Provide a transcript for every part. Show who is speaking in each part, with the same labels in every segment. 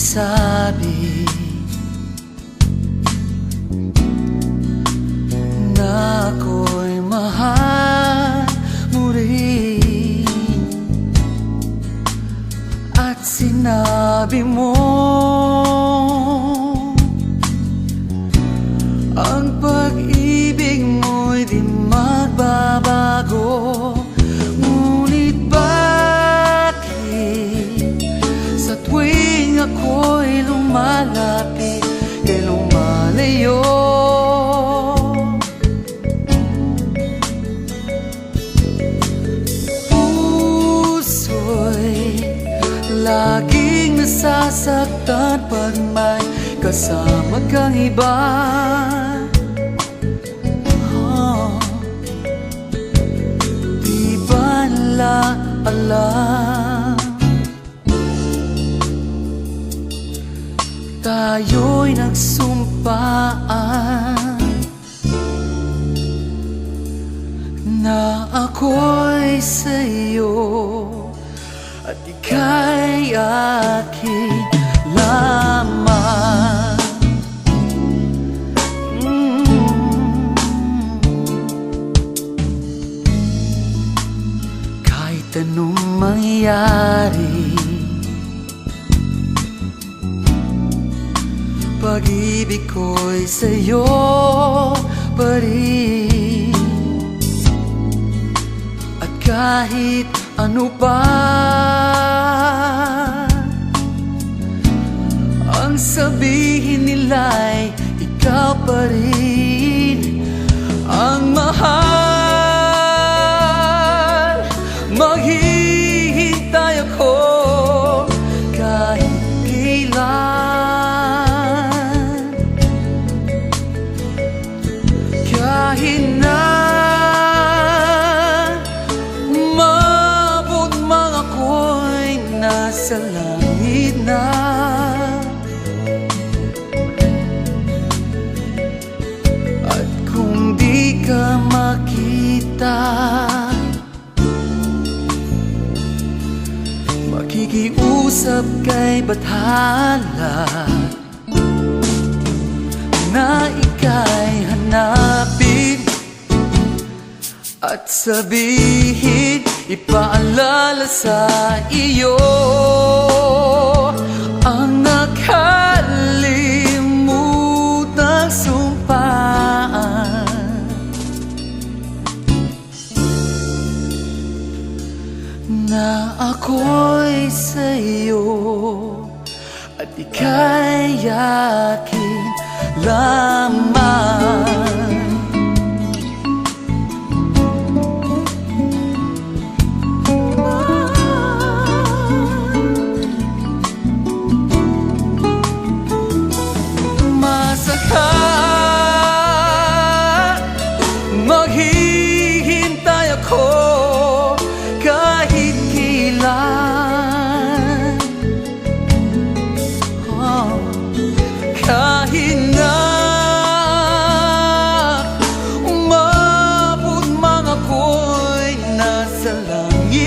Speaker 1: nagsabi Na ako'y mahal mo rin At sinabi mo laging nasasaktan Pag may kasama kang iba Oh. Di ba nila alam Tayo'y nagsumpaan Na ako'y sa'yo At ika'y aking lamang Mm. Kahit anong mangyari Pag-ibig ko'y sa'yo pa rin At kahit ano pa Ang sabihin nila'y ikaw pa rin Ang mahal. Maghihintay ako kahit kailan. Kahit na Mabot mga ako'y nasa langit na Makikiusap kay Bathala Na ika'y hanapin At sabihin Ipaalala sa iyo Ang nakalimutang ako'y sa'yo At ika'y aking lamang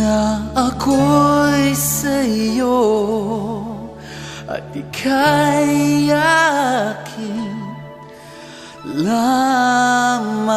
Speaker 1: Na ako'y sa'yo At ika'y aking lamang